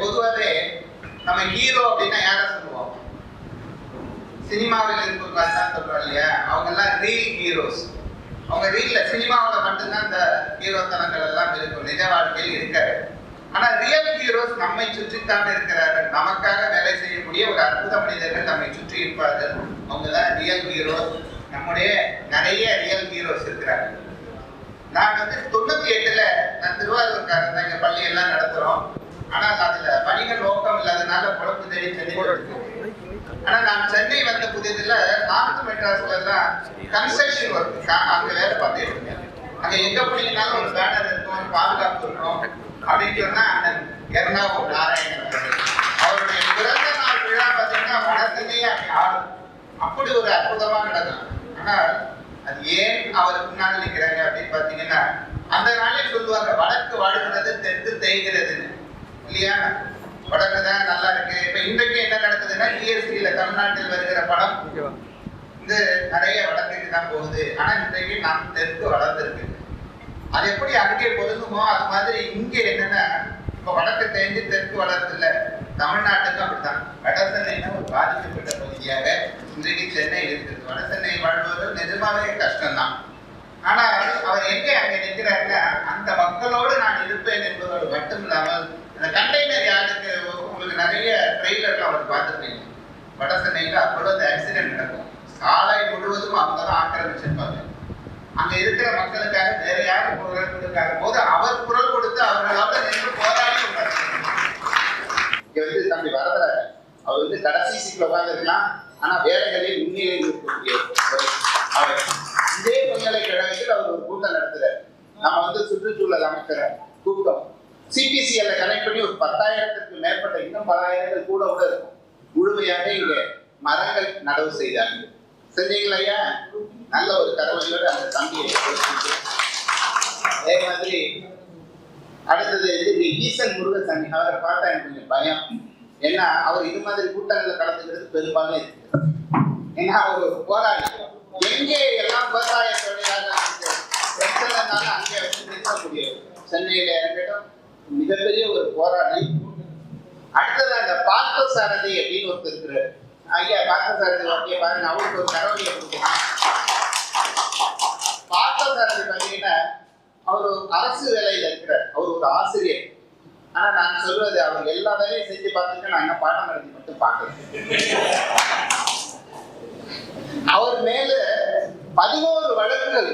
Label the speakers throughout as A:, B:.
A: பொதுவாகவே நம்ம ஹீரோ அப்படின்னா யாரை சொல்லுவோம்? சினிமாவில் இருக்கிறவங்க தான் சொல்றோம் இல்லையா? அவங்க எல்லாம் ரீல் ஹீரோஸ் அவங்க ரீல்ல சினிமாவில் மட்டும்தான் இந்த ஹீரோ தனங்கள் எல்லாம் இருக்கும். நிஜ வாழ்க்கையில் இருக்காரு ஆனா ரியல் ஹீரோஸ் நம்மை சுற்றித்தான் இருக்கிறார்கள். நமக்காக வேலை செய்யக்கூடிய ஒரு அற்புத மனிதர்கள் நம்மை சுற்றி இருப்பார்கள். அவங்க தான் ரியல் ஹீரோஸ் நம்முடைய நிறைய ரியல் ஹீரோஸ் இருக்கிறார்கள். நான் வந்து தொண்ணூத்தி எட்டுல நான் திருவாரூர்காரன் தான். எங்க பள்ளியெல்லாம் நடத்துறோம். ஆனால் அதுல வணிக நோக்கம் இல்லாதனால குழப்பம் தேடி சென்னை. ஆனா நான் சென்னை வந்த புதியதுல நார்த் மெட்ராஸ்ல எல்லாம் கன்ஸ்ட்ரக்ஷன் ஒர்க் அங்க வேலை பார்த்துட்டு இருந்தேன். அங்க எங்க போனீங்கன்னாலும் ஒரு பேனர் இருக்கும் பாதுகாப்பு இருக்கும் அப்படின்னு சொன்னா அண்ணன் எர்ணாபுரம் நாராயணன். அவருடைய பிறந்த நாள் விழா பார்த்தீங்கன்னா வடத்திலேயே அப்படி ஆடும் அப்படி ஒரு அற்புதமா நடக்கும் ஆனால் அது ஏன் அவர் முன்னாடி நிற்கிறாங்க அப்படின்னு பார்த்தீங்கன்னா அந்த நாளே சொல்லுவாங்க வடக்கு வாடுகிறது தெற்கு தேய்கிறதுன்னு. இல்லையா? வடக்கு தான் நல்லா இருக்கு. இப்ப இன்றைக்கு என்ன நடக்குதுன்னா ஜிஎஸ்டியில தமிழ்நாட்டில் வருகிற படம். இது நிறைய வடக்குக்கு தான் போகுது. ஆனா இன்றைக்கு நாம் தெற்கு வளர்ந்துருக்கு. அது எப்படி அங்கே பொருந்துமோ அது மாதிரி இங்க என்னன்னா இப்ப வடக்கு தேஞ்சு தெற்கு வளர்ந்து இல்ல. தமிழ்நாட்டுக்கும் அப்படித்தான். வட சென்னைனா ஒரு பாதிக்கப்பட்ட பகுதியாக இன்றைக்கு சென்னை இருக்குது. வட சென்னை வாழ்பவர்கள் நிஜமாவே கஷ்டம்தான். ஆனா அவர் எங்க அங்க நிற்கிறாருன்னா அந்த மக்களோடு நான் இருப்பேன் என்பதோடு மட்டும் இல்லாமல் அந்த கண்டெய்னர் யாருக்கு உங்களுக்கு நிறைய ட்ரெய்லர்ல அவர் பார்த்துருப்பீங்க. வட சென்னையில அப்பொழுது ஆக்சிடென்ட் நடக்கும். சாலை முழுவதும் அவங்க தான் ஆக்கிரமிச்சிருப்பாங்க அங்கே இருக்கிற மக்களுக்காக வேற யாரும் குரல் கொடுக்காத போது அவர் குரல் கொடுத்து அவர்களோட நின்று போராடி உட்கார்ந்திருக்கிறார். இங்க வந்து தம்பி வரதராஜ் அவர் வந்து கடைசி சீட்ல உட்காந்துருக்கலாம் ஆனா வேலைகளில் முன்னிலையில் இருக்கக்கூடிய அவர் இதே பல்கலைக்கழகத்தில் அவர் ஒரு கூட்டம் நடத்துறாரு. நம்ம வந்து சுற்றுச்சூழல் அமைச்சரை சிபிசிஎல்ல கனெக்ட் பண்ணி ஒரு பத்தாயிரத்துக்கு மேற்பட்ட இன்னும் பலாயிரங்கள் கூட கூட இருக்கும். முழுமையாக இங்க மரங்கள் நடவு செய்தார்கள். செஞ்சீங்களா ஐயா? நல்ல ஒரு கரவழியோட அந்த தம்பியை அதே மாதிரி அடுத்தது வந்து ஈசன் முருகசாமி அவரை பார்த்தா எனக்கு கொஞ்சம் பயம். ஏன்னா அவர் இது மாதிரி கூட்டங்களில் கலந்துக்கிறது பெரும்பாலும் இருக்கு. ஏன்னா அவர் ஒரு போராளி. எங்கே எல்லாம் விவசாய தொழிலாளர்களுக்கு பிரச்சனைனாலும் அங்கே வச்சு நிறுத்தக்கூடிய சென்னையில இருக்கட்டும் மிகப்பெரிய ஒரு போராளி. அடுத்தது அந்த பார்த்த சாரதி அப்படின்னு ஒருத்தர் இருக்கிறார். ஐயா பார்த்த சாரதி ஓகே பாருங்க அவருக்கு ஒரு கரவழியை கொடுக்கணும். பார்த்த சாரதி பார்த்தீங்கன்னா அவர் அரசு வேலையில இருக்கிறார். அவர் ஒரு ஆசிரியர். ஆனா நான் சொல்றது அவர் எல்லா வேலையும் செஞ்சு பார்த்துட்டு நான் என்ன பாடம் நடத்தி மட்டும் பார்க்கறேன் அவர் மேல பதினோரு வழக்குகள்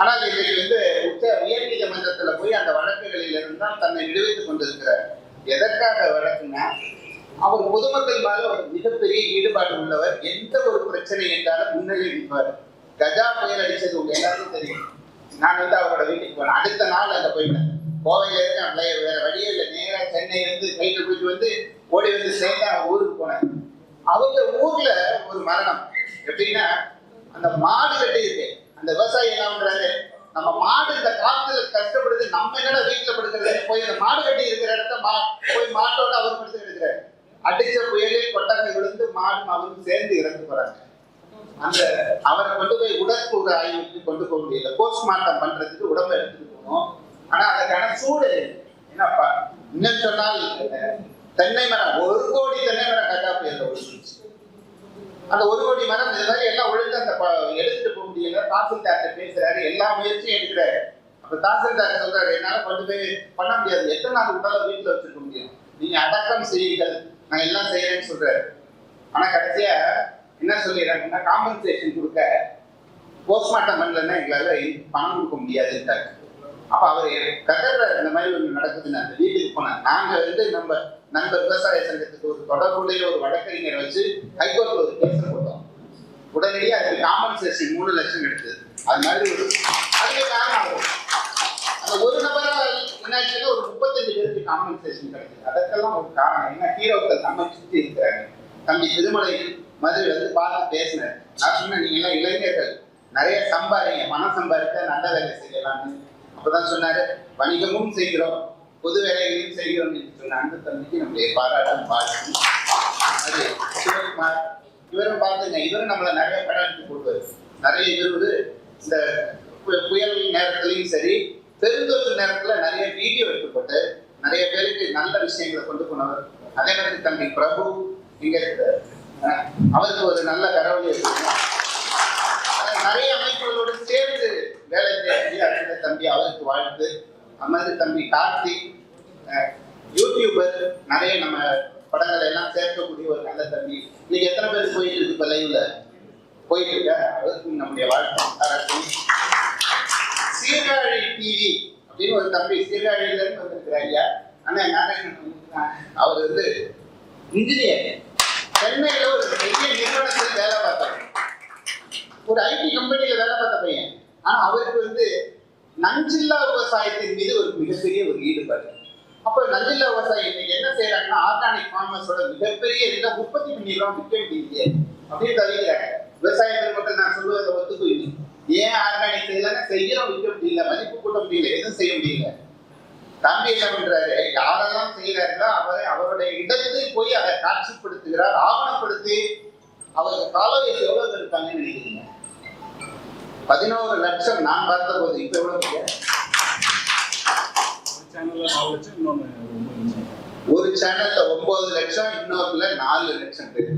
A: ஆனால் இன்னைக்கு வந்து உச்ச உயர் நீதிமன்றத்துல போய் அந்த வழக்குகளில் இருந்தால் தன்னை விடுவித்துக் கொண்டிருக்கிறார். எதற்காக வழக்குன்னா அவர் பொதுமக்கள் மேல ஒரு மிகப்பெரிய ஈடுபாடு உள்ளவர். எந்த ஒரு பிரச்சனை என்றாலும் முன்னிலை நிற்பார். கஜா புயல் அடிச்சது உங்க எல்லாருக்கும் தெரியும். நான் வந்து அவரோட வீட்டுக்கு போனேன் அடுத்த நாள் அங்க போயிட்டேன் கோவையில இருக்கேன் வேற வேற வழியே இல்லை. நேரா சென்னை இருந்து கையில் போயிட்டு வந்து ஓடி வந்து சேர்ந்து அவன் ஊருக்கு போனேன். அவங்க ஊர்ல ஒரு மரணம். எப்படின்னா அந்த மாடு கட்டி இருக்கு. அந்த விவசாயி என்ன பண்றாரு? நம்ம மாடு இந்த காத்துல கஷ்டப்படுது நம்ம என்னடா வீட்டுல படுக்கிறது போய் அந்த மாடு கட்டி இருக்கிற இடத்த மா போய் மாட்டோட அவர் படுத்து எடுக்கிறாரு அடிச்ச புயலில் கொட்டகை விழுந்து மாடு அவரும் சேர்ந்து இறந்து போறாங்க. அந்த அவரை கொண்டு போய் உடற்கூறு ஆய்வுக்கு கொண்டு போக முடியல. போஸ்ட்மார்ட்டம் பண்றதுக்கு உடம்பை எடுத்துட்டு போகணும் ஆனா அதுக்கான சூடு என்னப்பா? இன்னும் சொன்னால் தென்னை மரம் ஒரு கோடி தென்னை மரம் அந்த ஒரு கோடி மரம் இது மாதிரி எல்லாம் ஒழுங்கு அந்த ப- எடுத்துட்டு போக முடியல. தாசில்தார்ட்ட பேசுறாரு எல்லா முயற்சியும் எடுக்கிறாரு. அப்ப தாசில்தார் சொல்றாரு என்னால கொண்டு போய் பண்ண முடியாது. எத்தனை நாள் உடலை வீட்டுல வச்சுக்க முடியும்? நீங்க அடக்கம் செய்யுங்கள். நான் எல்லாம் செய்யறேன்னு சொல்றாரு. ஆனா கடைசியா என்ன சொல்லிடுறாங்கன்னா காம்பன்சேஷன் கொடுக்க போஸ்ட்மார்ட்டம் பண்ணலன்னா எங்களால பணம் கொடுக்க முடியாதுன்ட்டாங்க அப்ப அவர் கதறாரு இந்த மாதிரி ஒண்ணு நடக்குதுன்னு அந்த வீட்டுக்கு போனார். நாங்க வந்து நம்ம நண்பர் விவசாய சங்கத்துக்கு ஒரு தொடர்புடைய ஒரு வழக்கறிஞரை வச்சு ஹைகோர்ட்ல ஒரு கேஸ் போட்டோம். உடனடியாக அதுக்கு காம்பன்சேஷன் மூணு லட்சம் எடுத்தது. அது மாதிரி ஒரு அதுக்கு காரணம் அந்த ஒரு நபரா என்னாச்சுன்னா ஒரு முப்பத்தஞ்சு பேருக்கு காம்பன்சேஷன் கிடைக்குது. அதற்கெல்லாம் ஒரு காரணம் என்ன? ஹீரோக்கள் நம்ம சுற்றி இருக்கிறாங்க. தம்பி திருமலையில் மதுரை வந்து பார்த்து பேசினார். நான் சொன்னேன் நீங்க எல்லாம் இளைஞர்கள். நிறைய சம்பாதிங்க பணம் சம்பாதிக்க நல்ல வேலை செய்யலாம்னு. அப்பதான் சொன்னாரு வணிகமும் செய்கிறோம். பொது வேலைகளையும் செய்கிறோம் என்று சொன்ன அன்பு தம்பிக்கு நம்முடைய பாராட்டம் பார்த்து அது சிவகுமார் இவரும் பார்த்துங்க இவரும் நம்மளை நிறைய படம் போடுவார் நிறைய இவர் இந்த புயல் நேரத்துலையும் சரி பெருந்தொற்று நேரத்துல நிறைய வீடியோ எடுக்கப்பட்டு நிறைய பேருக்கு நல்ல விஷயங்களை கொண்டு போனவர். அதே மாதிரி தம்பி பிரபு இங்க அவருக்கு ஒரு நல்ல கடவுளை நிறைய அமைப்புகளோடு சேர்ந்து வேலை செய்ய தம்பி அவருக்கு வாழ்த்து. அமது தம்பி கார்த்தி அஹ் யூடியூபர் நிறைய நம்ம படங்களை எல்லாம் சேர்க்கக்கூடிய ஒரு நல்ல தம்பி. இன்னைக்கு எத்தனை பேர் போயிட்டு இருக்கு இப்ப லைவ்ல போயிட்டு இருக்க? அவருக்கு நம்முடைய வாழ்க்கை சீர்காழி டிவி அப்படின்னு ஒரு தம்பி சீர்காழியில இருந்து வந்திருக்கிற ஐயா. அண்ணா நாராயணன் அவர் வந்து இன்ஜினியர் சென்னையில ஒரு பெரிய நிறுவனத்தில் வேலை பார்த்தவர் ஒரு ஐடி கம்பெனியில வேலை பார்த்த பையன். ஆனா அவருக்கு வந்து நஞ்சில்லா விவசாயத்தின் மீது ஒரு மிகப்பெரிய ஒரு ஈடுபாடு. அப்ப நஞ்சில்லா விவசாயம் இன்னைக்கு என்ன செய்யறாங்கன்னா ஆர்கானிக் ஃபார்மர்ஸோட மிகப்பெரிய இதை உற்பத்தி பண்ணிடுறோம் விற்க வேண்டிய அப்படின்னு தவிர்க்கிறாங்க. விவசாயத்தில் மட்டும் நான் சொல்லுவதை ஒத்துக்குவீங்க ஏன் ஆர்கானிக் செய்யலன்னா செய்யறோம் விற்க முடியல மதிப்பு கூட்ட முடியல எதுவும் செய்ய முடியல. தம்பி என்ன பண்றாரு யாரெல்லாம் செய்யறாங்களோ அவரை அவருடைய இடத்தில் போய் அதை காட்சிப்படுத்துகிறார் ஆவணப்படுத்தி அவருக்கு கால எவ்வளவு இருக்காங்கன்னு நினைக்கிறீங்க? பதினோரு லட்சம் நான் பார்த்த போது இப்ப எவ்வளவு ஒரு சேனல்ல ஒன்பது லட்சம் இன்னொருல நாலு லட்சம் பேர்.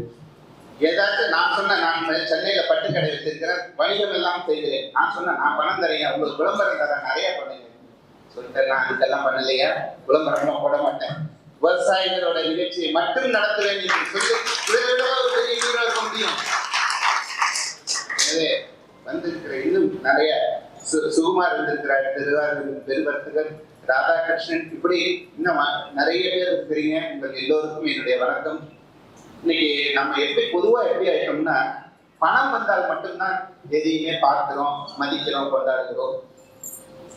A: ஏதாச்சும் நான் சொன்ன நான் சென்னையில பட்டுக்கடை வச்சிருக்கிறேன் வணிகம் எல்லாம் செய்கிறேன். நான் சொன்னேன் நான் பணம் தரேன். உங்களுக்கு விளம்பரம் தரேன் நிறைய பண்ணுங்க சொல்லிட்டு நான் இதெல்லாம் பண்ணலையா? விளம்பரம்லாம் போட மாட்டேன். விவசாயிகளோட நிகழ்ச்சியை மட்டும் நடத்துவேன் என்று சொல்லி இதை விட ஒரு பெரிய ஹீரோ இருக்க முடியும். எனவே இன்னும் நிறைய சு- சுகுமார் இருந்திருக்கிறார் திருவாரூர் பெருமருத்துவர் ராதாகிருஷ்ணன். இப்படி இன்னும் நிறைய பேர் இருக்கிறீங்க. உங்கள் எல்லோருக்கும் என்னுடைய வணக்கம். இன்னைக்கு நம்ம எப்படி பொதுவா எப்படி ஆயிட்டோம்னா பணம் வந்தால் மட்டும்தான் எதையுமே பார்க்கிறோம் மதிக்கிறோம் கொண்டாடுகிறோம்.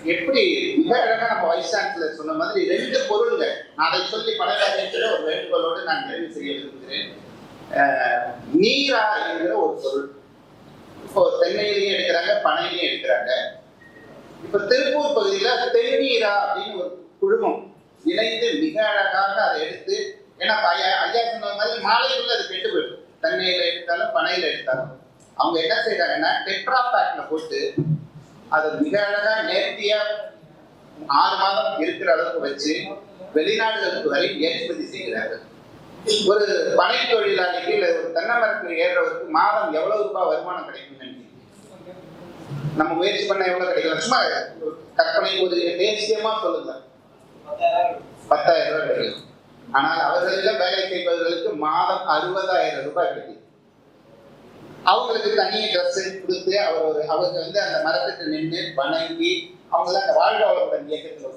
A: எப்படி மிக அழகா நம்ம வைஸ் சான்சலர் சொன்ன மாதிரி ரெண்டு பொருள்கள் நான் அதை சொல்லி பணக்காரியத்தில் ஒரு வேண்டுகோளோடு நான் நிறைவு செய்ய விரும்புகிறேன். நீரா என்கிற ஒரு பொருள். இப்போ தென்னையிலையும் எடுக்கிறாங்க பனையிலையும் எடுக்கிறாங்க. இப்ப திருப்பூர் பகுதியில தென்னீரா அப்படின்னு ஒரு குழுமம் இணைந்து மிக அழகாக அதை எடுத்து ஏன்னா இப்ப ஐயா ஐயா சொன்ன மாதிரி மாலைக்குள்ள அது கெட்டு போயிடும். தென்னையில எடுத்தாலும் பனையில எடுத்தாலும். அவங்க என்ன செய்யறாங்கன்னா டெட்ரா பேக்ல போட்டு அதை மிக அழகா நேர்த்தியா ஆறு மாதம் இருக்கிற அளவுக்கு வச்சு வெளிநாடுகளுக்கு வரை ஏற்றுமதி செய்கிறார்கள். ஒரு பனை தொழிலாளிக்கு இல்ல ஒரு தென்னை மரத்தில் ஏறுறவருக்கு மாதம் எவ்வளவு ரூபாய் வருமானம் கிடைக்கும் நம்ம முயற்சி பண்ண எவ்வளவு கிடைக்கலாம்? சும்மா கற்பனை ஒரு தேசியமா சொல்லுங்க. பத்தாயிரம் ரூபாய் கிடைக்கும். ஆனால் அவர்களிடம் வேலை செய்பவர்களுக்கு மாதம் அறுபதாயிரம் ரூபாய் கிடைக்கும். அவங்களுக்கு தனி ட்ரெஸ் கொடுத்து அவர் ஒரு அவங்க வந்து அந்த மரத்துக்கு நின்று வணங்கி அவங்கள அந்த வாழ்க இயக்கத்தில்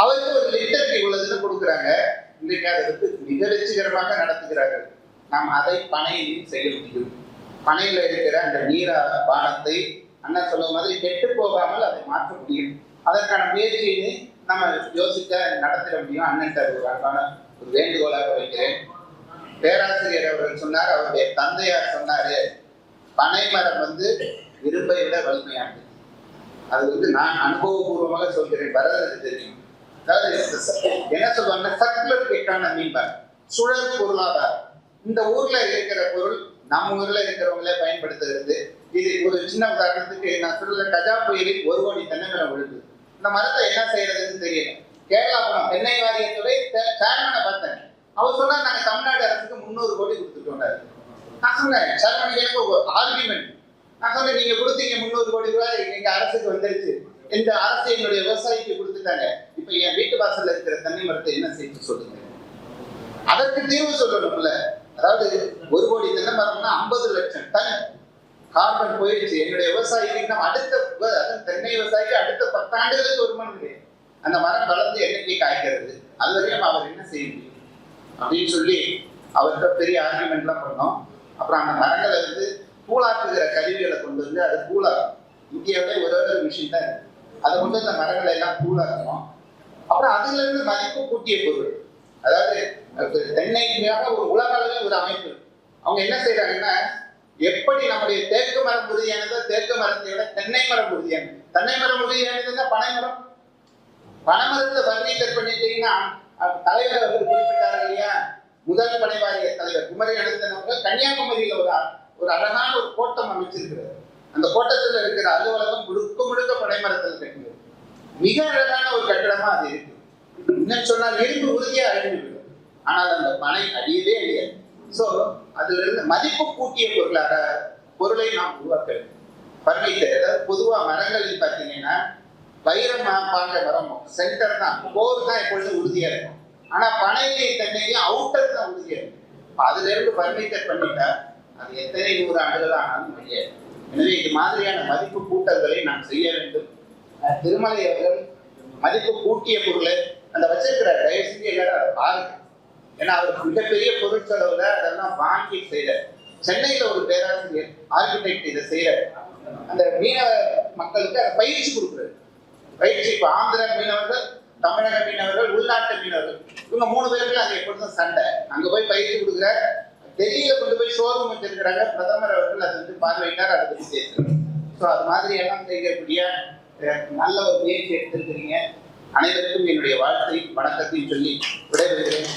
A: அவருக்கு ஒரு லிட்டருக்கு இவ்வளவுன்னு கொடுக்குறாங்க. இன்றைக்கு அதை வந்து மிக வெற்றிகரமாக நடத்துகிறார்கள். நாம் அதை பனையிலும் செய்ய முடியும். பனையில் இருக்கிற அந்த நீரா பானத்தை அண்ணன் சொல்ல மாதிரி கெட்டு போகாமல் அதை மாற்ற முடியும். அதற்கான முயற்சியை நம்ம யோசிக்க நடத்திட முடியும். அண்ணன் ஒரு அன்பான ஒரு வேண்டுகோளாக வைக்கிறேன். பேராசிரியர் அவர்கள் சொன்னார் அவருடைய தந்தையார் சொன்னாரு பனை மரம் வந்து இரும்பை விட வலிமையானது. அது வந்து நான் அனுபவபூர்வமாக சொல்கிறேன் வரது தெரியும் அதாவது இந்த என்ன சொல்லுவாங்கன்னா சர்க்குலர் எக்கானமி சுழல் பொருளாதாரம். இந்த ஊர்ல இருக்கிற பொருள் நம்ம ஊர்ல இருக்கிறவங்களே பயன்படுத்துகிறது. இது ஒரு சின்ன உதாரணத்துக்கு நான் சொல்ல கஜா புயலில் ஒரு கோடி தென்னை மரம் விழுது இந்த மரத்தை என்ன செய்யறதுன்னு தெரியல. கேரளா போனோம். தென்னை வாரியத்துறை சேர்மனை பார்த்தேன். அவர் சொன்னா நாங்க தமிழ்நாடு அரசுக்கு முந்நூறு கோடி கொடுத்துட்டோம் நான் சொன்னேன் சேர்மனுக்கு ஆர்குமெண்ட் நான் சொன்னேன் நீங்க கொடுத்தீங்க முந்நூறு கோடி ரூபாய் எங்க அரசுக்கு வந்துருச்சு. இந்த அரசு என்னுடைய விவசாயிக்கு கொடுத்துட்டாங்க. இப்ப என் வீட்டு வாசல்ல இருக்கிற தென்னை மரத்தை என்ன செய்ய சொல்லுங்க. அதற்கு தீர்வு சொல்லணும்ல. அதாவது ஒரு கோடி தென்னை மரம்னா ஐம்பது லட்சம் டன் கார்பன் போயிடுச்சு. என்னுடைய விவசாயிக்கு இன்னும் அடுத்த தென்னை விவசாயிக்கு அடுத்த பத்தாண்டுகளுக்கு வருமானம் அந்த மரம் வளர்ந்து என்னைக்கு காய்க்கிறது? அது வரையும் அவர் என்ன செய்ய முடியும் அப்படின்னு சொல்லி அவர்கிட்ட பெரிய ஆர்குமெண்ட்லாம் பண்ணோம். அப்புறம் அந்த மரங்களை வந்து கூழாக்குகிற கருவிகளை கொண்டு வந்து அது கூழாக்கும். இந்தியாவிலே ஒரே ஒரு மிஷின் தான் இருக்கு. அதை கொண்டு அந்த மரங்களை எல்லாம் தூளாக்கணும். அப்புறம் அதுல இருந்து மதிப்பு கூட்டிய பொருள். அதாவது தென்னைக்காக ஒரு உலக அளவில் ஒரு அமைப்பு. அவங்க என்ன செய்யறாங்கன்னா எப்படி நம்முடைய தேக்கு மரம் உறுதியானதோ தேக்கு மரத்தை விட தென்னை மரம் உறுதியானது. தென்னை மரம் உறுதியானதுன்னா பனை மரம். பனை வர்ணீகர் பண்ணிட்டீங்கன்னா தலைவர் அவர்கள் குறிப்பிட்டார்கள் இல்லையா? முதல் பனை வாரிய தலைவர். குமரி அனந்தன் கன்னியாகுமரியில ஒரு ஒரு அழகான ஒரு கோட்டம் அமைச்சிருக்கிறார். அந்த கோட்டத்தில் இருக்கிற அலுவலகம் முழுக்க முழுக்க பனை மரத்தில் மிக அழகான ஒரு கட்டிடமா அது இருக்கு. என்ன சொன்னால் இரும்பு உறுதியா அழிந்துவிடும் ஆனால் அந்த பனை அழியவே அழியாது. ஸோ அதுல இருந்து மதிப்பு கூட்டிய பொருளாக பொருளை நாம் உருவாக்க வேண்டும் பர்னிச்சர் பொதுவாக பொதுவா மரங்களில் பார்த்தீங்கன்னா வைரம் பாண்ட மரம் சென்டர் தான். போர் தான் எப்பொழுதும் உறுதியா இருக்கும். ஆனா பனையிலையும் தன்னையும் அவுட்டர் தான் உறுதியா இருக்கும். அதுல இருந்து பர்னிச்சர் பண்ணிட்டா அது எத்தனை நூறு ஆண்டுகள் ஆனாலும் முடியாது. எனவே இது மாதிரியான மதிப்பு கூட்டல்களை நாம் செய்ய வேண்டும். திருமலை அவர்கள் மதிப்பு கூட்டிய பொருளை அந்த வச்சிருக்கிற தயவு செஞ்சு எல்லாரும் அதை பாருங்க. ஏன்னா அவர் மிகப்பெரிய பொருட்செலவுல அதெல்லாம் வாங்கி செய்யறார் சென்னையில ஒரு பேராசிரியர் ஆர்கிடெக்ட் இதை செய்யறாரு அந்த மீனவ மக்களுக்கு அதை பயிற்சி கொடுக்குறாரு. பயிற்சி இப்போ ஆந்திர மீனவர்கள் தமிழக மீனவர்கள் உள்நாட்டு மீனவர்கள் இவங்க மூணு பேருக்கு அது எப்பொழுதும் சண்டை. அங்க போய் பயிற்சி கொடுக்குற டெல்லியில கொண்டு போய் ஷோரூம் வச்சிருக்கிறாங்க. பிரதமர் அவர்கள் அது வந்து பார்வையிட்டார் அதை பற்றி பேசுறாரு. ஸோ அது மாதிரி எல்லாம் செய்யக்கூடிய நல்ல ஒரு முயற்சி எடுத்திருக்கிறீங்க. அனைவருக்கும் என்னுடைய வாழ்த்தை வணக்கத்தையும் சொல்லி விடைபெறுகிறேன்.